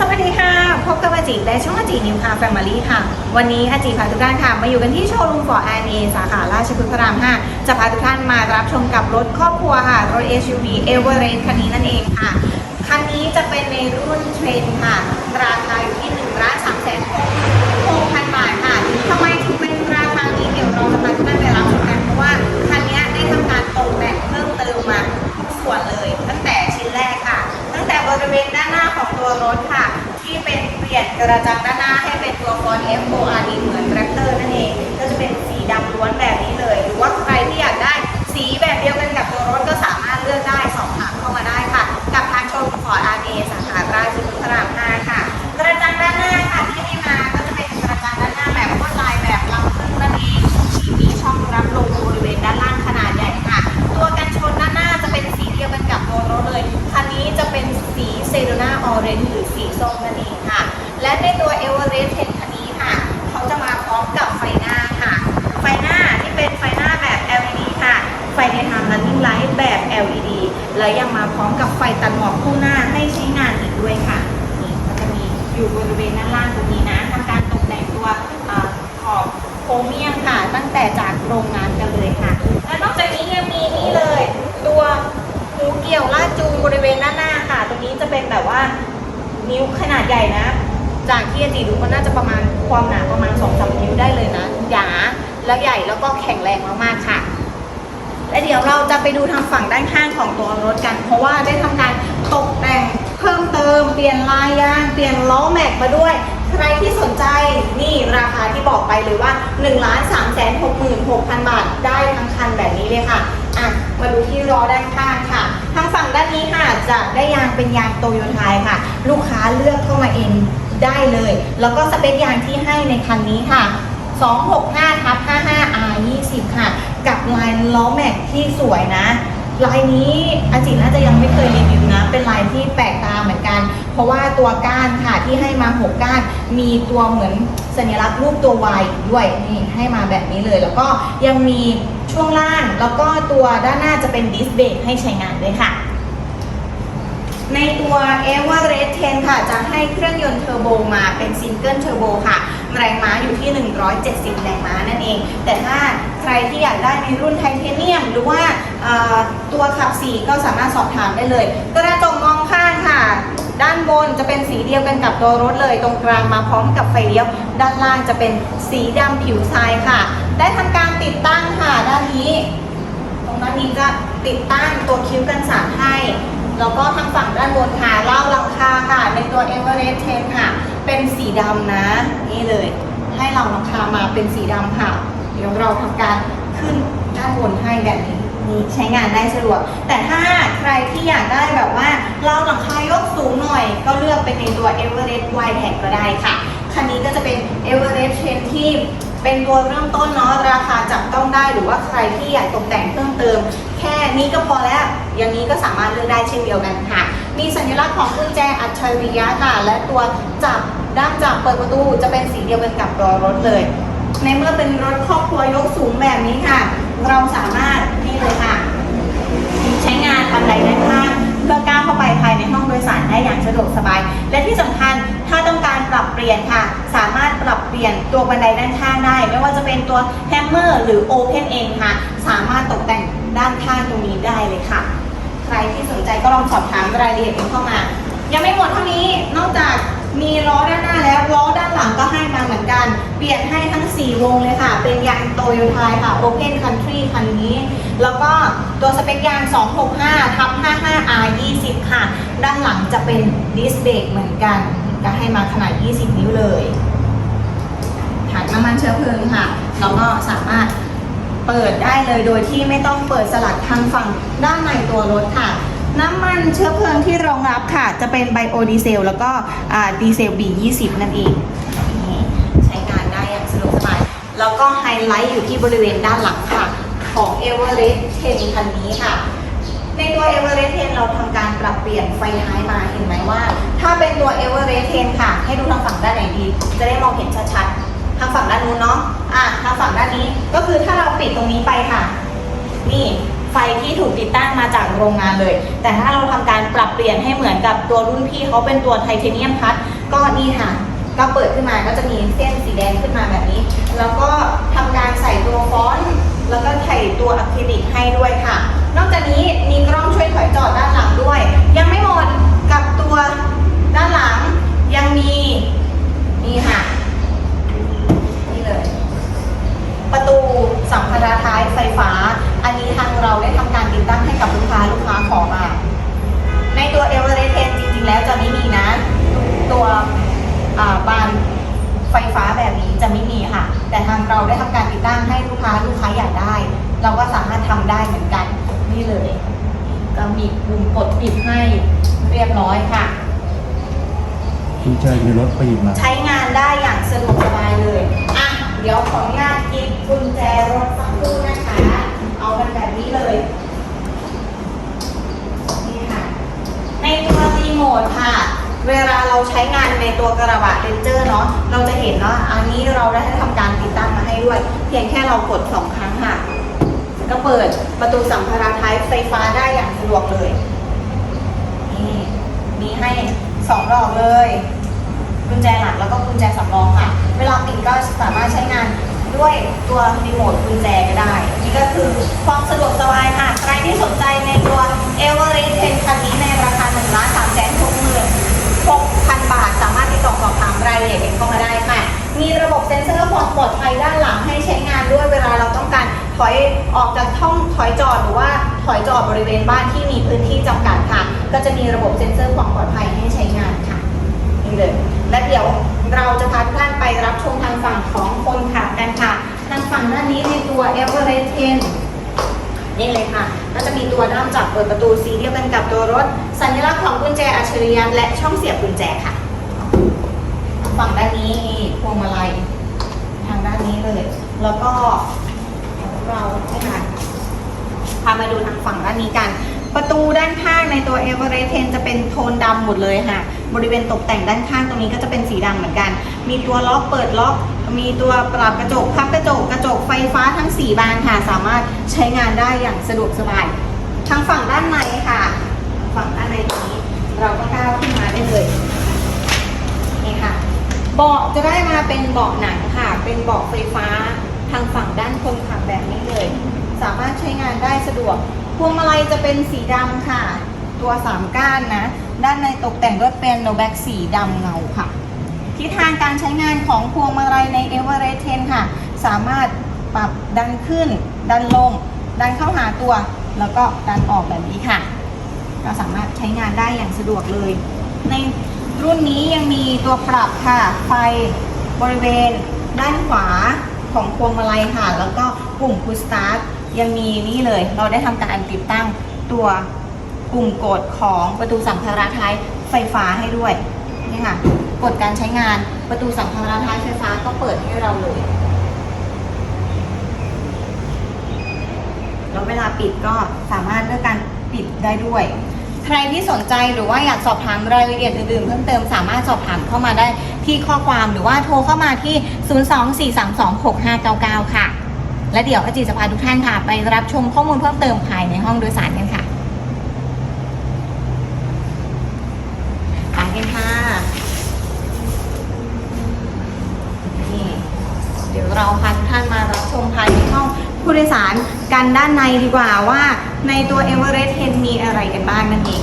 สวัสดีค่ะ พบกับอาจิและช่องอาจินิวคาแฟมิลี่ค่ะ วันนี้อาจิพาทุกท่านค่ะ มาอยู่กันที่โชว์รูมฟอร์แอนเอสาขาราชพฤกษ์พระราม 5 จะพาทุกท่านมารับชมกับรถครอบครัวค่ะ รถ SUV e v e r e s t คันนี้นั่นเองค่ะ คันนี้จะเป็นในรุ่นเทรนค่ะ ราคาอยู่ที่ ระจังด้านหน้าให้เป็นตัวฟอนต์ F O R D เหมือน LED และยังมาพร้อมกับไฟตัดหมอกคู่หน้าให้ใช้งานอีกด้วยค่ะนี่ก็จะมีอยู่บริเวณด้านล่างตรงนี้นะทำการตกแต่งตัวอขอบโครเมียมค่ะ ตั้งแต่จากโรงงานกันเลยค่ะ และนอกจากนี้ยังมีนี่เลย ตัวหูเกี่ยวลาดจูงบริเวณด้านหน้าค่ะ ตรงนี้จะเป็นแบบว่านิ้วขนาดใหญ่นะ จากที่อาจีดูก็น่าจะประมาณความหนาประมาณ2อสนิ้วได้เลยนะหยาแล้วใหญ่แล้วก็แข็งแรงมากๆค่ะ และเดี๋ยวเราจะไปดูทางฝั่งด้านข้างของตัวรถกัน เพราะว่าได้ทำการตกแต่งเพิ่มเติม เปลี่ยนลายยาง เปลี่ยนล้อแม็กมาด้วย ใครที่สนใจนี่ราคาที่บอกไปเลยว่า1นึ่งล้านสามแสนหกหมื่นหกพันบาทได้ทั้งคันแบบนี้เลยค่ะอะมาดูที่ล้อด้านข้างค่ะ ทางฝั่งด้านนี้ค่ะจะได้ยางเป็นยางโตโยไทยค่ะ ลูกค้าเลือกเข้ามาเองได้เลย แล้วก็สเปคยางที่ให้ในคันนี้ค่ะ265ทับ 55 R 20 ค่ะ กับลายล้อแม็กที่สวยนะลายนี้อาจิน่าจะยังไม่เคยรีวิวนะ เป็นลายที่แปลกตาเหมือนกัน เพราะว่าตัวก้านค่ะที่ให้มา6ก้าน มีตัวเหมือนสัญลักษณ์รูปตัว Y ด้วยนี่ให้มาแบบนี้เลย แล้วก็ยังมีช่วงล่างแล้วก็ตัวด้านหน้าจะเป็นดิสเบรกให้ใช้งานด้วยค่ะ ในตัว e v e r e s t 10 ค่ะจะให้เครื่องยนต์เทอร์โบมาเป็นซิงเกิลเทอร์โบค่ะ แรงม้าอยู่ที่ 170 แรงม้านั่นเอง แต่ถ้า รที่อยากได้ในรุ่นไทเทเนียม หรือว่าตัวขับสีก็สามารถสอบถามได้เลยกระจกมองข้างค่ะ ด้านบนจะเป็นสีเดียวกันกับตัวรถเลย ตรงกลางมาพร้อมกับไฟเลี้ยว ด้านล่างจะเป็นสีดำผิวทรายค่ะ ได้ทำการติดตั้งค่ะ ด้านนี้ ตรงด้านนี้จะติดตั้งตัวคิ้วกันสาดให้แล้วก็ทางฝั่งด้านบนค่ะเล่าหลังคาค่ะในตัว e v e r e s t 10ค่ะ เป็นสีดำนะ นี่เลย ให้เราหลังคามาเป็นสีดำค่ะ เดี๋ยวเราทำการขึ้นด้านบนให้แบบนี้นี่ใช้งานได้สะดวก แต่ถ้าใครที่อยากได้แบบว่าเราหลังคายกสูงหน่อย ก็เลือกเป็นในตัว e v e r e s t Wide Tag ก็ได้ค่ะ คันนี้ก็จะเป็น e v e r e s t 10ที่เป็นตัวเริ่มต้นเนาะราคาจับต้องได้หรือว่าใครที่อยากตกแต่งเพิ่มเติม แค่นี้ก็พอแล้ว อย่างนี้ก็สามารถเลือกได้เช่นเดียวกันค่ะ มีสัญลักษณ์ของกุญแจอัจฉริยะค่ะ และตัวจับด้ามจับเปิดประตูจะเป็นสีเดียวกันกับตัวรถเลย ในเมื่อเป็นรถครอบครัวยกสูงแบบนี้ค่ะ เราสามารถนี่เลยค่ะ ใช้งานบันไดด้านข้างเพื่อก้าวเข้าไปภายในห้องโดยสารได้อย่างสะดวกสบาย และที่สำคัญถ้าต้องการปรับเปลี่ยนค่ะ สามารถปรับเปลี่ยนตัวบันไดด้านข้างได้ ไม่ว่าจะเป็นตัวแฮมเมอร์หรือโอเพนเองค่ะ สามารถตกแต่งด้านข้างตรงนี้ได้เลยค่ะ ใครที่สนใจก็ลองสอบถามรายละเอียดเข้ามา ยังไม่หมดเท่านี้นอกจากมีล้อด้านหน้าแล้วล้อ หลังก็ให้มาเหมือนกัน เปลี่ยนให้ทั้ง 4 วงเลยค่ะ เป็นยางโตโยต้าค่ะ Open Country คันนี้ แล้วก็ตัวสเปคยาง 265ทับ 55 R 20 ค่ะ ด้านหลังจะเป็นดิสเบรกเหมือนกัน ก็ให้มาขนาด 20 นิ้วเลยถังน้ำมันเชื้อเพลิงค่ะ แล้วก็สามารถเปิดได้เลยโดยที่ไม่ต้องเปิดสลักทางฝั่งด้านในตัวรถค่ะ น้ำมันเชื้อเพลิงที่รองรับค่ะ จะเป็นไบโอดีเซล แล้วก็ดีเซล B20 นั่นเอง แล้วก็ไฮไลท์อยู่ที่บริเวณด้านหลังค่ะ ของ e v e r e s t 10คันนี้ค่ะ ในตัว e v e r e s t 10เราทำการปรับเปลี่ยนไฟท้ายมาเห็นไหมว่า ถ้าเป็นตัว e v e r e s t 10ค่ะ ให้ดูทางฝั่งด้านไหนดี จะได้มองเห็นชัดๆ ทางฝั่งด้านนู้นเนาะอะทางฝั่งด้านนี้ก็คือถ้าเราปิดตรงนี้ไปค่ะ นี่ไฟไฟที่ถูกติดตั้งมาจากโรงงานเลย แต่ถ้าเราทำการปรับเปลี่ยนให้เหมือนกับตัวรุ่นพี่เขาเป็นตัวไทเทเนียมพัดก็นี่ค่ะ ก็เปิดขึ้นมาก็จะมีเส้นสีแดงขึ้นมาแบบนี้ แล้วก็ทำการใส่ตัวฟอนต์แล้วก็ใส่ตัวอะคริลิกให้ด้วยค่ะ นอกจากนี้มีกล้องช่วยถอยจอดด้านหลังด้วย ยังไม่หมดกับตัวด้านหลังยังมีนี่ค่ะ นี่เลย ประตู สัมภาระท้ายไฟฟ้า อันนี้ทางเราได้ทำการติดตั้งให้กับลูกค้าลูกค้าขอมา ในตัวเอเวอเรสต์จริง ๆ แล้วจะไม่มีนะ ตัวอ่าบานไฟฟ้าแบบนี้จะไม่มีค่ะ แต่ทางเราได้ทำการติดตั้งให้ลูกค้าลูกค้าอยากได้ เราก็สามารถทำได้เหมือนกันนี่เลย ก็มีปุ่มกดปิดให้เรียบร้อยค่ะคุณใจในรถไปหยิบมาใช้งานได้อย่างสะดวกสบายเลย อะ เดี๋ยวขออนุญาตหยิบ กุญแจรถสักครู่นะคะ เอากันแบบนี้เลย นี่ค่ะ ในตัวรีโมทค่ะ เวลาเราใช้งานในตัวกระบะเรนเจอร์เนาะ เราจะเห็นเนาะ อันนี้เราได้ทำการติดตั้งมาให้ด้วย เพียงแค่เรากดสองครั้งค่ะ ก็เปิดประตูสัมภาระท้ายไฟฟ้าได้อย่างสะดวกเลย นี่ มีให้สองดอกเลย กุญแจหลักแล้วก็กุญแจสำรองค่ะ เวลาปิดก็สามารถใช้งาน ด้วยตัวรีโมทกุญแจก็ได้ นี่ก็คือความสะดวกสบายค่ะ ใครที่สนใจในตัว e v e r e s t 10คันนี้ในราคา1ล้าน3แสน6หมื่น6,000บาท สามารถติดต่อสอบถามรายละเอียดเข้ามาได้ค่ะ มีระบบเซ็นเซอร์ความปลอดภัยด้านหลังให้ใช้งานด้วยเวลาเราต้องการถอยออกจากช่องถอยจอดหรือว่าถอยจอดบริเวณบ้านที่มีพื้นที่จำกัดค่ะ ก็จะมีระบบเซ็นเซอร์ความปลอดภัยให้ใช้งานค่ะนี่เลยและเดี๋ยวเราจะพาทุกท่านไปรับชมทางฝั่งของคนขับ ด้านนี้ในตัว Everest 10นี่เลยค่ะ ก็จะมีตัวด้ามจับเปิดประตูสีเดียวกันกับตัวรถ สัญลักษณ์ของกุญแจอัจฉริยะและช่องเสียบกุญแจค่ะ ฝั่งด้านนี้พวงมาลัยทางด้านนี้เลย แล้วก็เราให้ค่ะพามาดูทางฝั่งด้านนี้กันประตูด้านข้างในตัว e v e r e s t 10จะเป็นโทนดำหมดเลยค่ะ บริเวณตกแต่งด้านข้างตรงนี้ก็จะเป็นสีดำเหมือนกัน มีตัวล็อกเปิดล็อก มีตัวปรับกระจกพับกระจกกระจกไฟฟ้าทั้ง 4 บานค่ะ สามารถใช้งานได้อย่างสะดวกสบายทางฝั่งด้านในค่ะ ฝั่งด้านในนี้ เราก็ก้าวขึ้นมาได้เลยนี่ค่ะเบาะจะได้มาเป็นเบาะหนังค่ะ เป็นเบาะไฟฟ้าทางฝั่งด้านคนขับแบบนี้เลย สามารถใช้งานได้สะดวกพวงมาลัยจะเป็นสีดำค่ะ ตัวสามก้านนะ ด้านในตกแต่งด้วยเป็นโนแบ็กสีดำเงาค่ะ ทิศทางการใช้งานของพวงมาลัยใน e v e r e s t 10ค่ะ สามารถปรับดันขึ้น ดันลง ดันเข้าหาตัว แล้วก็ดันออกแบบนี้ค่ะก็สามารถใช้งานได้อย่างสะดวกเลย ในรุ่นนี้ยังมีตัวปรับค่ะ ไฟบริเวณ ด้านขวาของพวงมาลัยค่ะ แล้วก็ปุ่ม push start ยังมีนี่เลย เราได้ทำการติดตั้งตัวปุ่มกดของประตูสัมภาระท้ายไฟฟ้าให้ด้วยนี่ค่ะ กดการใช้งานประตูสัมภาระท้ายไฟฟ้าก็เปิดให้เราเลย แล้วเวลาปิดก็สามารถเลือกการปิดได้ด้วย ใครที่สนใจหรือว่าอยากสอบถามรายละเอียดอื่นๆเพิ่มเติมสามารถสอบถามเข้ามาได้ที่ข้อความหรือว่าโทรเข้ามาที่ 024326599 ค่ะ และเดี๋ยวอาจิจะพาทุกท่านค่ะ ไปรับชมข้อมูลเพิ่มเติมภายในห้องโดยสารกันค่ะไปกันค่ะ นี่ เดี๋ยวเราพาทุกท่านมารับชมภายในห้องผู้ โดยสารกันด้านในดีกว่าว่าในตัว e v e r e s t 10มีอะไรกันบ้างนั่นเอง